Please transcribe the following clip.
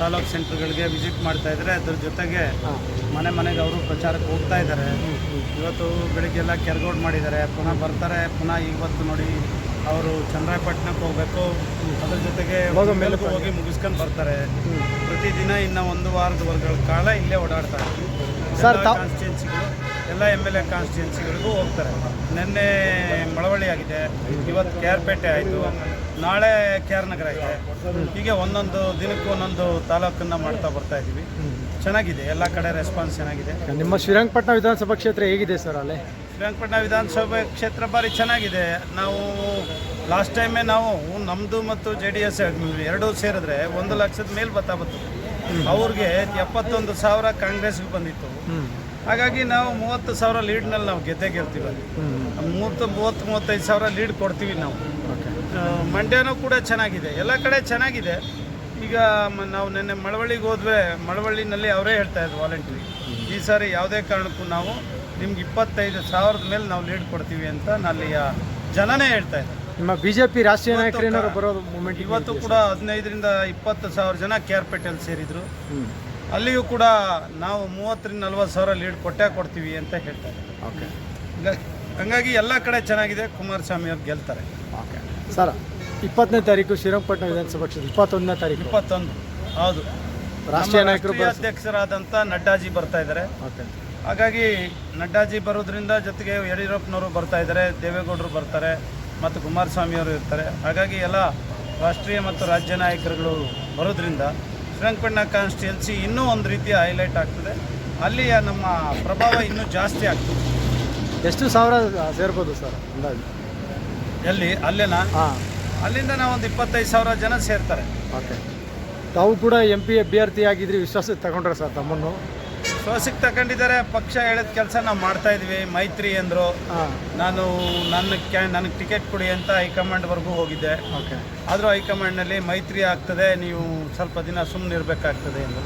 Taluk ಸೆಂಟ್ರ್ಗಳಿಗೆ visit ಮಾಡ್ತಾ ಇದ್ದಾರೆ ಅದ್ರ ಜೊತೆಗೆ ಮನೆ ಮನೆಗೆ ಅವರು ಪ್ರಚಾರಕ್ಕೆ ಹೋಗ್ತಾ ಇದ್ದಾರೆ. ಇವತ್ತು ಬೆಳಿಗ್ಗೆಲ್ಲ ಕೆರ್ಗೌಡ್ ಮಾಡಿದ್ದಾರೆ. ಪುನಃ ಬರ್ತಾರೆ. ಪುನಃ ಇವತ್ತು ನೋಡಿ ಅವರು ಚಂದ್ರಾಯಪಟ್ಟಣಕ್ಕೆ ಹೋಗ್ಬೇಕು. ಅದ್ರ ಜೊತೆಗೆ ಮೇಲಕ್ಕೆ ಹೋಗಿ ಮುಗಿಸ್ಕೊಂಡು ಬರ್ತಾರೆ. ಪ್ರತಿದಿನ ಇನ್ನು ಒಂದು ವಾರದ ವರ್ಗಗಳ ಕಾಲ ಇಲ್ಲೇ ಓಡಾಡ್ತಾರೆ. ಕಾನ್ಸ್ಟಿಟ್ಯೂನ್ಸಿಗಳು ಎಲ್ಲ ಎಂ ಎಲ್ ಎ ಕಾನ್ಸ್ಟಿಟ್ಯೂನ್ಸಿಗಳಿಗೂ ಹೋಗ್ತಾರೆ. ನಿನ್ನೆ ಮಳವಳ್ಳಿ ಆಗಿದೆ ಇವತ್ತು ಕೆ ಆರ್ ಪೇಟೆ ಆಯಿತು ನಾಳೆ ಕೆ ಆರ್ ನಗರ ಇದೆ. ಹೀಗೆ ಒಂದೊಂದು ದಿನಕ್ಕೂ ಒಂದೊಂದು ತಾಲೂಕನ್ನು ಮಾಡ್ತಾ ಬರ್ತಾ ಇದ್ದೀವಿ. ಚೆನ್ನಾಗಿದೆ ಎಲ್ಲ ಕಡೆ ರೆಸ್ಪಾನ್ಸ್ ಚೆನ್ನಾಗಿದೆ. ನಿಮ್ಮ ಶ್ರೀರಂಗಪಟ್ಟಣ ವಿಧಾನಸಭಾ ಕ್ಷೇತ್ರ ಹೇಗಿದೆ ಸರ್ ಅಲ್ಲಿ? ಶ್ರೀರಂಗಪಟ್ಟಣ ವಿಧಾನಸಭೆ ಕ್ಷೇತ್ರ ಬಾರಿ ಚೆನ್ನಾಗಿದೆ. ನಾವು ಲಾಸ್ಟ್ ಟೈಮೇ ನಾವು ನಮ್ಮದು ಮತ್ತು ಜೆ ಡಿ ಎಸ್ ಎರಡೂ ಸೇರಿದ್ರೆ ಒಂದು ಲಕ್ಷದ ಮೇಲೆ ಬತ್ತಾ ಬತ್ತು ಅವ್ರಿಗೆ ಎಪ್ಪತ್ತೊಂದು ಸಾವಿರ ಕಾಂಗ್ರೆಸ್ಗೆ ಬಂದಿತ್ತು. ಹಾಗಾಗಿ ನಾವು ಮೂವತ್ತು ಸಾವಿರ ಲೀಡ್ನಲ್ಲಿ ನಾವು ಗೆದ್ದೇ ಗೆಲ್ತೀವಿ ಮೂವತ್ತು ಮೂವತ್ತು ಮೂವತ್ತೈದು ಸಾವಿರ ಲೀಡ್ ಕೊಡ್ತೀವಿ ನಾವು. ಮಂಡ್ಯನೂ ಕೂಡ ಚೆನ್ನಾಗಿದೆ. ಎಲ್ಲ ಕಡೆ ಚೆನ್ನಾಗಿದೆ. ಈಗ ನಾವು ನಿನ್ನೆ ಮಳವಳ್ಳಿಗೆ ಹೋದ್ವಿ. ಮಳವಳ್ಳಿನಲ್ಲಿ ಅವರೇ ಹೇಳ್ತಾ ಇದ್ರು ವಾಲಂಟ್ರಿ ಈ ಸಾರಿ ಯಾವುದೇ ಕಾರಣಕ್ಕೂ ನಾವು ನಿಮ್ಗೆ ಇಪ್ಪತ್ತೈದು ಸಾವಿರದ ಮೇಲೆ ನಾವು ಲೀಡ್ ಕೊಡ್ತೀವಿ ಅಂತ ನಲ್ಲಿಯ ಜನನೇ ಹೇಳ್ತಾ ಇದ್ದಾರೆ. ನಿಮ್ಮ ಬಿಜೆಪಿ ರಾಷ್ಟ್ರೀಯ ನಾಯಕರು ಬರೋದು ಮೂಮೆಂಟ್ ಇವತ್ತು ಕೂಡ ಹದಿನೈದರಿಂದ ಇಪ್ಪತ್ತು ಸಾವಿರ ಜನ ಕೆ ಆರ್ ಪೇಟೆಯಲ್ಲಿ ಸೇರಿದ್ರು ಅಲ್ಲಿಯೂ ಕೂಡ ನಾವು ಮೂವತ್ತರಿಂದ ನಲ್ವತ್ತು ಸಾವಿರ ಲೀಡ್ ಕೊಟ್ಟೇ ಕೊಡ್ತೀವಿ ಅಂತ ಹೇಳ್ತಾರೆ. ಓಕೆ. ಹಂಗಾಗಿ- ಎಲ್ಲ ಕಡೆ ಚೆನ್ನಾಗಿದೆ ಕುಮಾರಸ್ವಾಮಿ ಅವ್ರು ಗೆಲ್ತಾರೆ. ಓಕೆ. ಸರ್ ಇಪ್ಪತ್ತನೇ ತಾರೀಕು ಶ್ರೀರಂಗಪಟ್ಟಣ ವಿಧಾನಸಭಾ ಕ್ಷೇತ್ರ ಇಪ್ಪತ್ತೊಂದನೇ ತಾರೀಕು. ಇಪ್ಪತ್ತೊಂದು ಹೌದು. ರಾಷ್ಟ್ರೀಯ ನಾಯಕರು ಅಧ್ಯಕ್ಷರಾದಂಥ ನಡ್ಡಾಜಿ ಬರ್ತಾ ಇದ್ದಾರೆ. ಓಕೆ. ಹಾಗಾಗಿ ನಡ್ಡಾಜಿ ಬರೋದ್ರಿಂದ ಜೊತೆಗೆ ಯಡಿಯೂರಪ್ಪನವರು ಬರ್ತಾ ಇದ್ದಾರೆ ದೇವೇಗೌಡರು ಬರ್ತಾರೆ ಮತ್ತು ಕುಮಾರಸ್ವಾಮಿಯವರು ಇರ್ತಾರೆ. ಹಾಗಾಗಿ ಎಲ್ಲ ರಾಷ್ಟ್ರೀಯ ಮತ್ತು ರಾಜ್ಯ ನಾಯಕರುಗಳು ಬರೋದ್ರಿಂದ ಶ್ರೀರಂಗಪಟ್ಟಣ ಕಾನ್ಸ್ಟಿಟ್ಯೂನ್ಸಿ ಇನ್ನೂ ಒಂದು ರೀತಿಯ ಹೈಲೈಟ್ ಆಗ್ತದೆ. ಅಲ್ಲಿಯ ನಮ್ಮ ಪ್ರಭಾವ ಇನ್ನೂ ಜಾಸ್ತಿ ಆಗ್ತದೆ. ಎಷ್ಟು ಸಾವಿರ ಸೇರ್ಬೋದು ಸರ್ ಅಂದಾಜು? ಎಲ್ಲಿ? ಅಲ್ಲೇನಾ? ಹಾಂ. ಅಲ್ಲಿಂದ ನಾವು ಒಂದು ಇಪ್ಪತ್ತೈದು ಸಾವಿರ ಜನ ಸೇರ್ತಾರೆ. ಓಕೆ. ತಾವು ಕೂಡ ಎಂ ಪಿ ಅಭ್ಯರ್ಥಿ ಆಗಿದ್ರಿ ವಿಶ್ವಾಸಕ್ಕೆ ತಗೊಂಡ್ರೆ ಸರ್ ತಮ್ಮನ್ನು? ಶ್ವಾಸಕ್ಕೆ ತಗೊಂಡಿದ್ದಾರೆ ಪಕ್ಷ ಹೇಳಿದ ಕೆಲಸ ನಾವು ಮಾಡ್ತಾ ಇದ್ವಿ ಮೈತ್ರಿ ಅಂದರು. ನಾನು ನನ್ನ ಕ್ಯಾ ನನಗೆ ಟಿಕೆಟ್ ಕೊಡಿ ಅಂತ ಹೈಕಮಾಂಡ್ವರೆಗೂ ಹೋಗಿದ್ದೆ. ಓಕೆ. ಆದರೂ ಹೈಕಮಾಂಡ್ನಲ್ಲಿ ಮೈತ್ರಿ ಆಗ್ತದೆ ನೀವು ಸ್ವಲ್ಪ ದಿನ ಸುಮ್ಮನೆ ಇರಬೇಕಾಗ್ತದೆ ಎಂದು.